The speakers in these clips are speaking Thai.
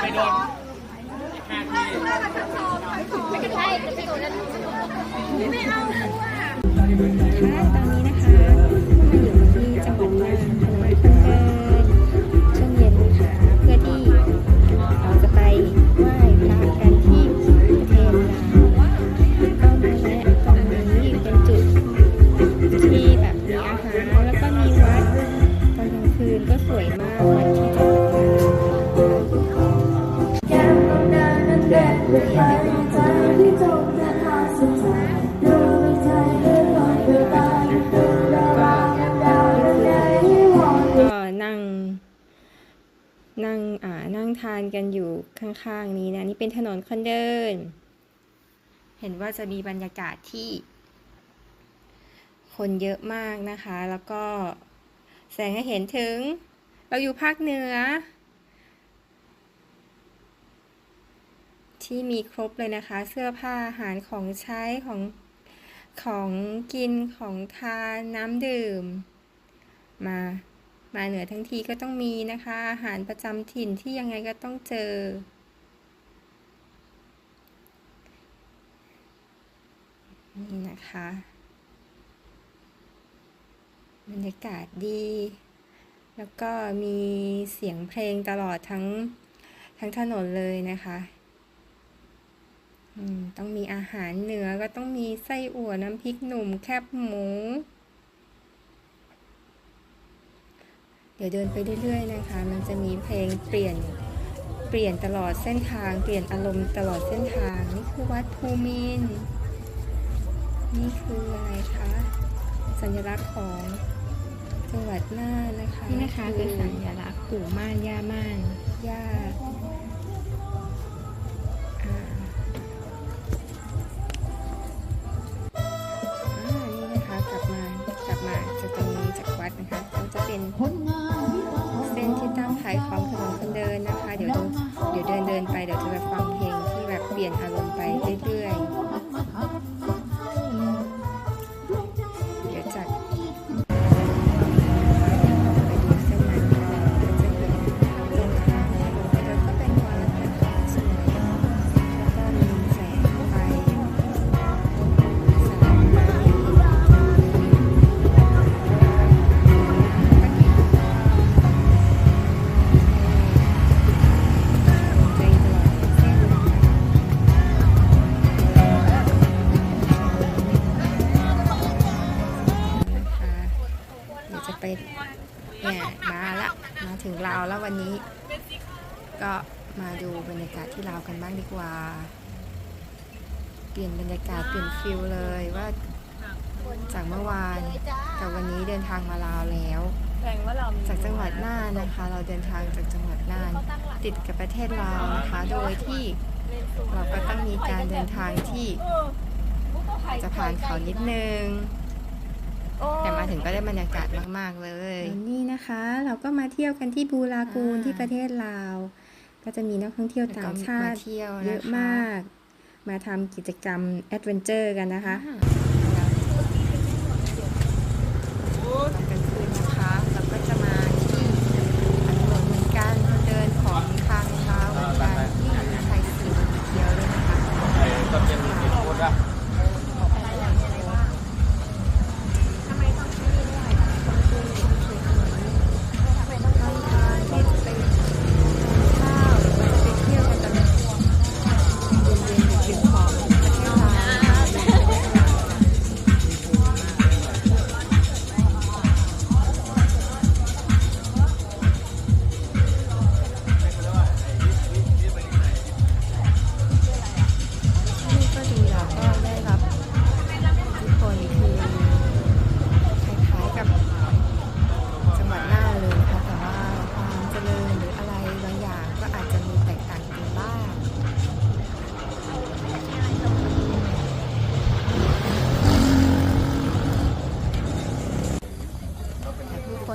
ไปโดนค่ะตอนนี้นะคะ ก็นั่ง นั่งอ่านั่งทานกันอยู่ข้างๆนี้นะ นี่เป็นถนนคนเดิน เห็นว่าจะมีบรรยากาศที่ คนเยอะมากนะคะ แล้วก็แสดงให้เห็นถึง เราอยู่ภาคเหนือ ที่มีครบเลยนะคะ เสื้อผ้าอาหารของใช้ของของกินของทานน้ำดื่ม มามาเหนือทั้งทีก็ต้องมีนะคะ อาหารประจำถิ่นที่ยังไงก็ต้องเจอ นี่นะคะ บรรยากาศดี แล้วก็มีเสียงเพลงตลอดทั้งทั้งถนนเลยนะคะ ต้องมีอาหารเหนือก็ต้องมีไส้อั่วน้ำพริกหนุ่มแคบหมู เดี๋ยวเดินไปเรื่อยๆนะคะ มันจะมีเพลงเปลี่ยนเปลี่ยนตลอดเส้นทาง เปลี่ยนอารมณ์ตลอดเส้นทาง นี่คือวัดภูมินทร์นี่คืออะไรคะ สัญลักษณ์ของจังหวัดน่านนะคะ นี่นะคะคือสัญลักษณ์ปู่ม่านย่าม่านย่า ที่แบ วแล้ววันนี้ก็มาดูบรรยากาศที่ลาวกันบ้างดีกว่า เปลี่ยนบรรยากาศเปลี่ยนฟิลเลยว่าจากเมื่อวานกับวันนี้เดินทางมาลาวแล้ว จากจังหวัดน่านนะคะ เราเดินทางจากจังหวัดน่าน ติดกับประเทศลาวนะคะ โดยที่เราก็ต้องมีการเดินทางที่จะผ่านเขานิดนึงแต่มา ถึงก็ได้บรรยากาศมาก ๆ เลย นี่นะคะ เราก็มาเที่ยวกันที่บูรากูลอ่าที่ประเทศลาว ก็จะมีนักท่องเที่ยวต่างชาติเที่ยวเยอะมาก มาทำกิจกรรมแอดเวนเจอร์กันนะคะ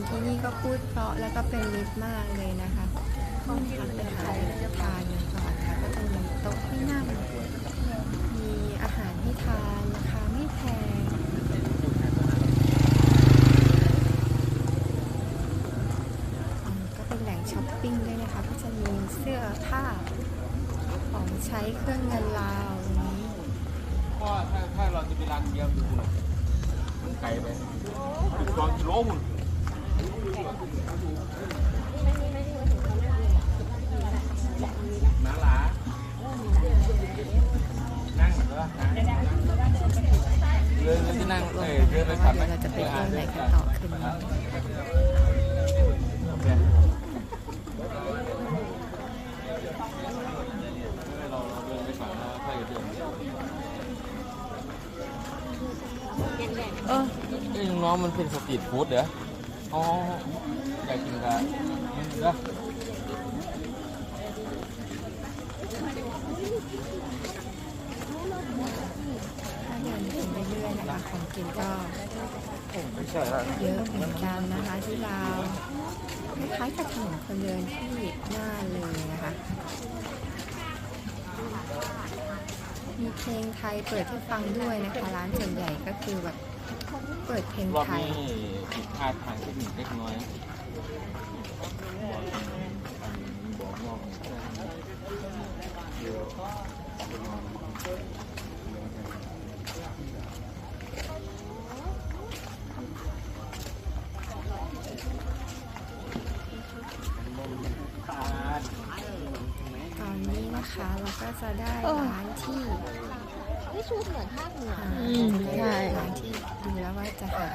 นที่นี่ก็พูดเพราะแล้วก็เป็นมิตรมากเลยนะคะห้องที่เราไปยานทางก่อนค่ะก็จะมีโต๊ะที่นั่งมีอาหารให้ทานราคาไม่แพงก็เป็นแหล่งช้อปปิ้งด้วยนะคะก็จะมีเสื้อผ้าของใช้เครื่องเงินลาวนี้พ่ถ้าถ้าเราจะไปร้านเดียวดูคุณไกลไปสิบสองกิโลคุน นหมาหลานั่งเหมือนว่าเลยเลยจะนั่งเออเดินไปว่าขับเราจะไปเที่ยวไหนกันต่อคืนนี้โอเคเออยเดินเออเอ้ยน้องมันเป็นสตรีทฟู้ดเหรอ อ๋ออยากกินกันเด้อเดินกินไปเรื่อยนะคะของกินก็ไม่ใช่ล้วเยอะเหมือนกันนะคะที่ลาคล้ายๆกับถนนคนเดินที่หน้าเลยนะคะมีเพลงไทยเปิดให้ฟังด้วยนะคะ ร้านส่วนใหญ่ก็คือแบบ เปิดเพลงรอบไทย นี้ผิดพลาดทางเทคนิคเล็กน้อยบอกน้องตอนนี้นะคะเราก็จะได้ร้านที่ ไม่ชูเหมือนภาคเหนืออ่าจะได้ร้านที่ดูแล้วว่าจะหา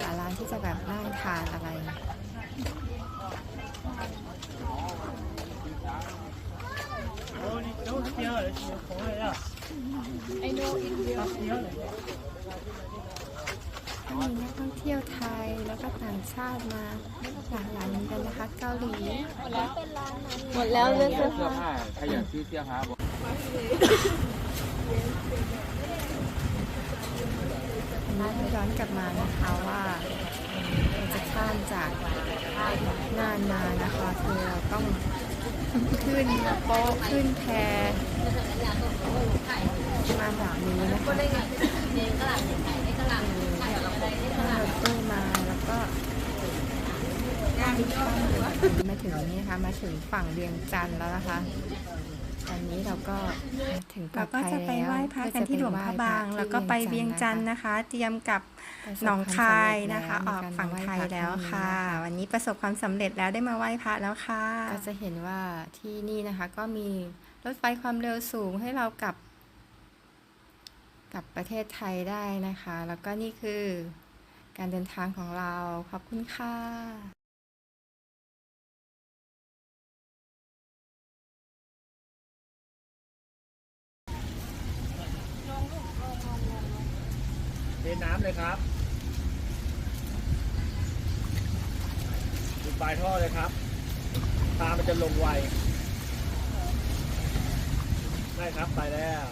หาร้านที่จะแบบนั่งทานอะไรก็มีนักท่องเที่ยวไทยแล้วก็ต่างชาติมาหลากหลายเหมือนกันนะคะเกาหลีหมดแล้วเลือกเสื้อผ้าใครอยากซื้อเสื้อผ้าบอก อันนี้ ย้อนกลับมานะคะว่าเราจะข้ามจากน่านมานะคะคือเราต้องขึ้นโป๊ะขึ้นแพมาแบบนี้นะคะนั่งรถตู้มาแล้วก็ข้ามมาถึงนี่นะคะมาถึงฝั่งเวียงจันทร์แล้วนะคะตอ นนี้เราก็ถึงปลเราอดก็ภัยจะไปไหว้พระกันที่หลวงพระบาง แล้วก็ไปเวียงจันทร์นะคะ เตรียมกับหนองคายนะคะ ออกฝั่งไทยแล้วค่ะ วันนี้ประสบความสำเร็จแล้วได้มาไหว้พระแล้วค่ะ ก็จะเห็นว่าที่นี่นะคะ ก็มีรถไฟความเร็วสูงให้เรากลับกลับประเทศไทยได้นะคะ แล้วก็นี่คือการเดินทางของเรา ขอบคุณค่ะ เทน้ำเลยครับดูปลายท่อเลยครับ ตามันจะลงไว ได้ครับไปแล้ว